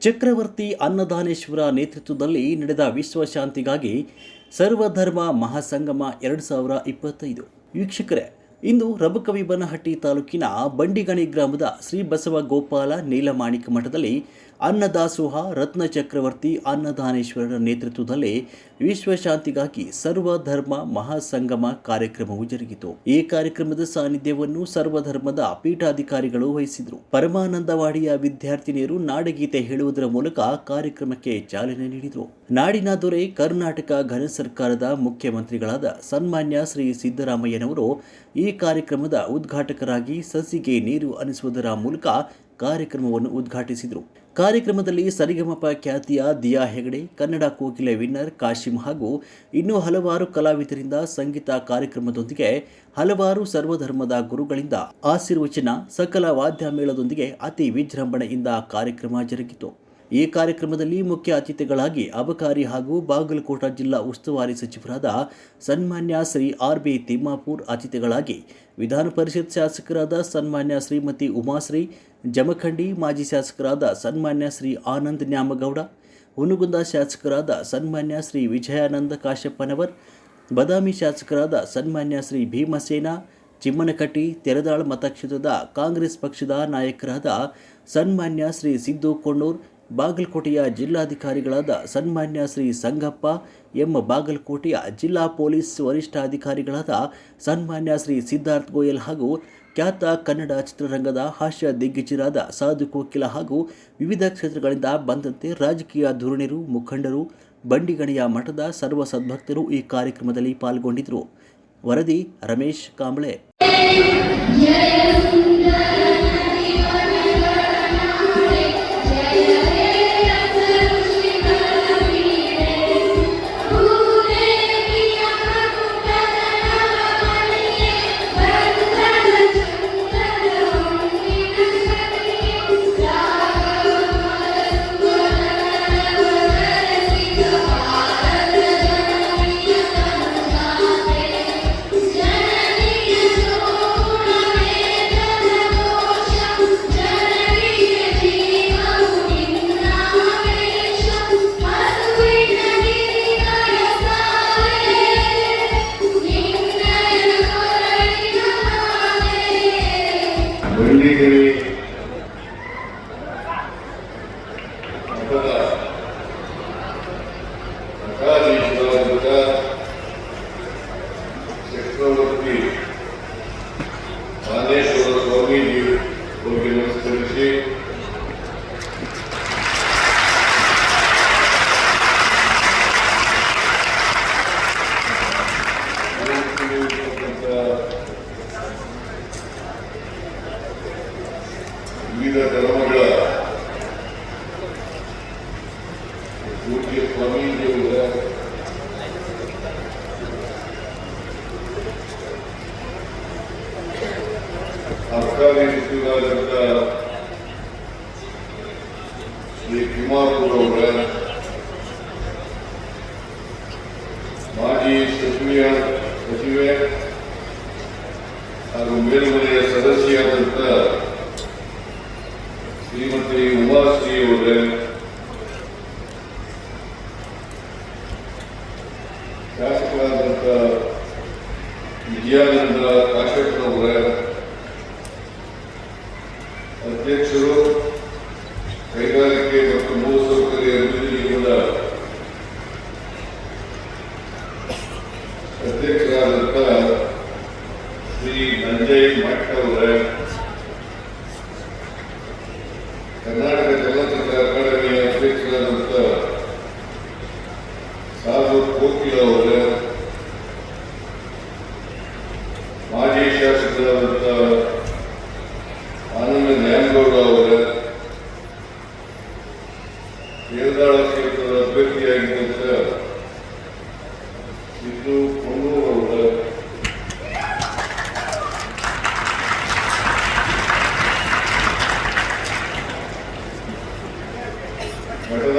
ಚಕ್ರವರ್ತಿ ಅನ್ನದಾನೇಶ್ವರ ನೇತೃತ್ವದಲ್ಲಿ ನಡೆದ ವಿಶ್ವಶಾಂತಿಗಾಗಿ ಸರ್ವಧರ್ಮ ಮಹಾಸಂಗಮ ಎರಡು ಸಾವಿರ ಇಪ್ಪತ್ತೈದು. ವೀಕ್ಷಕರೇ ಇಂದು ರಬಕವಿಬನಹಟ್ಟಿ ತಾಲೂಕಿನ ಬಂಡಿಗಣಿ ಗ್ರಾಮದ ಶ್ರೀ ಬಸವ ಗೋಪಾಲ ನೀಲಮಾಣಿಕ ಮಠದಲ್ಲಿ ಅನ್ನದಾಸೋಹ, ರತ್ನ ಚಕ್ರವರ್ತಿ, ಅನ್ನದಾನೇಶ್ವರರ ನೇತೃತ್ವದಲ್ಲಿ ವಿಶ್ವಶಾಂತಿಗಾಗಿ ಸರ್ವಧರ್ಮ ಮಹಾಸಂಗಮ ಕಾರ್ಯಕ್ರಮವು ಜರುಗಿತು. ಈ ಕಾರ್ಯಕ್ರಮದ ಸಾನ್ನಿಧ್ಯವನ್ನು ಸರ್ವಧರ್ಮದ ಪೀಠಾಧಿಕಾರಿಗಳು ವಹಿಸಿದರು. ಪರಮಾನಂದವಾಡಿಯ ವಿದ್ಯಾರ್ಥಿನಿಯರು ನಾಡಗೀತೆ ಹೇಳುವುದರ ಮೂಲಕ ಕಾರ್ಯಕ್ರಮಕ್ಕೆ ಚಾಲನೆ ನೀಡಿದರು. ನಾಡಿನ ದೊರೆ ಕರ್ನಾಟಕ ಘನ ಸರ್ಕಾರದ ಮುಖ್ಯಮಂತ್ರಿಗಳಾದ ಸನ್ಮಾನ್ಯ ಶ್ರೀ ಸಿದ್ದರಾಮಯ್ಯನವರು ಈ ಕಾರ್ಯಕ್ರಮದ ಉದ್ಘಾಟಕರಾಗಿ ಸಸಿಗೆ ನೀರು ಅನಿಸುವುದರ ಮೂಲಕ ಕಾರ್ಯಕ್ರಮವನ್ನು ಉದ್ಘಾಟಿಸಿದರು. ಕಾರ್ಯಕ್ರಮದಲ್ಲಿ ಸರಿಗಮಪ ಖ್ಯಾತಿಯ ದಿಯಾ ಹೆಗಡೆ, ಕನ್ನಡ ಕೋಕಿಲೆ ವಿನ್ನರ್ ಕಾಶಿಂ ಹಾಗೂ ಇನ್ನೂ ಹಲವಾರು ಕಲಾವಿದರಿಂದ ಸಂಗೀತ ಕಾರ್ಯಕ್ರಮದೊಂದಿಗೆ ಹಲವಾರು ಸರ್ವಧರ್ಮದ ಗುರುಗಳಿಂದ ಆಶೀರ್ವಚನ, ಸಕಲ ವಾದ್ಯ ಮೇಳದೊಂದಿಗೆ ಅತಿ ವಿಜೃಂಭಣೆಯಿಂದ ಕಾರ್ಯಕ್ರಮ ಜರುಗಿತು. ಈ ಕಾರ್ಯಕ್ರಮದಲ್ಲಿ ಮುಖ್ಯ ಅತಿಥಿಗಳಾಗಿ ಅಬಕಾರಿ ಹಾಗೂ ಬಾಗಲಕೋಟ ಜಿಲ್ಲಾ ಉಸ್ತುವಾರಿ ಸಚಿವರಾದ ಸನ್ಮಾನ್ಯ ಶ್ರೀ ಆರ್ ಬಿ ತಿಮ್ಮಾಪುರ್ ಅತಿಥಿಗಳಾಗಿ ವಿಧಾನ ಪರಿಷತ್ ಶಾಸಕರಾದ ಸನ್ಮಾನ್ಯ ಶ್ರೀಮತಿ ಉಮಾಶ್ರೀ, ಜಮಖಂಡಿ ಮಾಜಿ ಶಾಸಕರಾದ ಸನ್ಮಾನ್ಯ ಶ್ರೀ ಆನಂದ್ ನ್ಯಾಮಗೌಡ, ಹುನಗುಂದ ಶಾಸಕರಾದ ಸನ್ಮಾನ್ಯ ಶ್ರೀ ವಿಜಯಾನಂದ ಕಾಶಪ್ಪನವರ್, ಬದಾಮಿ ಶಾಸಕರಾದ ಸನ್ಮಾನ್ಯ ಶ್ರೀ ಭೀಮಸೇನ, ಚಿಮ್ಮನಕಟ್ಟಿ, ತೆರೆದಾಳ ಮತಕ್ಷೇತ್ರದ ಕಾಂಗ್ರೆಸ್ ಪಕ್ಷದ ನಾಯಕರಾದ ಸನ್ಮಾನ್ಯ ಶ್ರೀ ಸಿದ್ದು ಕೊಣ್ಣೂರ್ ಬಾಗಲಕೋಟೆಯ ಜಿಲ್ಲಾಧಿಕಾರಿಗಳಾದ ಸನ್ಮಾನ್ಯ ಶ್ರೀ ಸಂಗಪ್ಪ ಎಂ ಬಾಗಲಕೋಟೆಯ ಜಿಲ್ಲಾ ಪೊಲೀಸ್ ವರಿಷ್ಠಾಧಿಕಾರಿಗಳಾದ ಸನ್ಮಾನ್ಯ ಶ್ರೀ ಸಿದ್ಧಾರ್ಥ್ ಗೋಯಲ್ ಹಾಗೂ ಖ್ಯಾತ ಕನ್ನಡ ಚಿತ್ರರಂಗದ ಹಾಸ್ಯ ದಿಗ್ಗಜರಾದ ಸಾಧು ಕೋಕಿಲ ಹಾಗೂ ವಿವಿಧ ಕ್ಷೇತ್ರಗಳಿಂದ ಬಂದಂತೆ ರಾಜಕೀಯ ಧುರೀಣರು, ಮುಖಂಡರು, ಬಂಡಿಗಣಿಯ ಮಠದ ಸರ್ವ ಸದ್ಭಕ್ತರು ಈ ಕಾರ್ಯಕ್ರಮದಲ್ಲಿ ಪಾಲ್ಗೊಂಡಿದ್ದರು. ವರದಿ ರಮೇಶ್ ಕಾಂಬಳೆ. ವಿವಿಧ ಧರ್ಮಗಳ ಪೂಜ್ಯ ಸ್ವಾಮೀಜಿಯವರ ಸರ್ಕಾರಿ ಸಚಿವರಾದಂಥ ಶ್ರೀ ತಿಮ್ಮಾಪುರ್ ಅವರ ಮಾಜಿ ಸಚಿವ ಸಚಿವೆ ಹಾಗೂ ಮೇಲ್ಮನೆಯ ಸದಸ್ಯರಾದಂಥ ಶ್ರೀಮತಿ ಉಮಾಶ್ರೀ ಅವರೇ ಶಾಸಕರಾದಂಥ ವಿಜಯಾನಂದ ಅವರ, ಅಧ್ಯಕ್ಷರು ಕೈಗಾರಿಕೆ ಮತ್ತು ಮೂಲಸೌಕರ್ಯ ಅಭಿವೃದ್ಧಿ ನಿಗಮದ ಅಧ್ಯಕ್ಷರಾದಂಥ ಶ್ರೀ ನಂಜಯ್ ಮಠ್ ಅವರೇ ಕರ್ನಾಟಕ ಚಲನಚಿತ್ರ ಅಕಾಡೆಮಿಯ ಅಧ್ಯಕ್ಷರಾದಂಥ ಸಾಧು ಕೋಕಿಲ ಅವರೇ ಮಾಜಿ ಶಾಸಕರಾದಂಥ ಆನಂದ ನ್ಯಾಮಗೌಡ ಅವರ ದೇವದಾಳ ಕ್ಷೇತ್ರದ ಅಭ್ಯರ್ಥಿಯಾಗಿದ್ದಂಥ ಸಿದ್ದು ಅವರ. ಮಠದ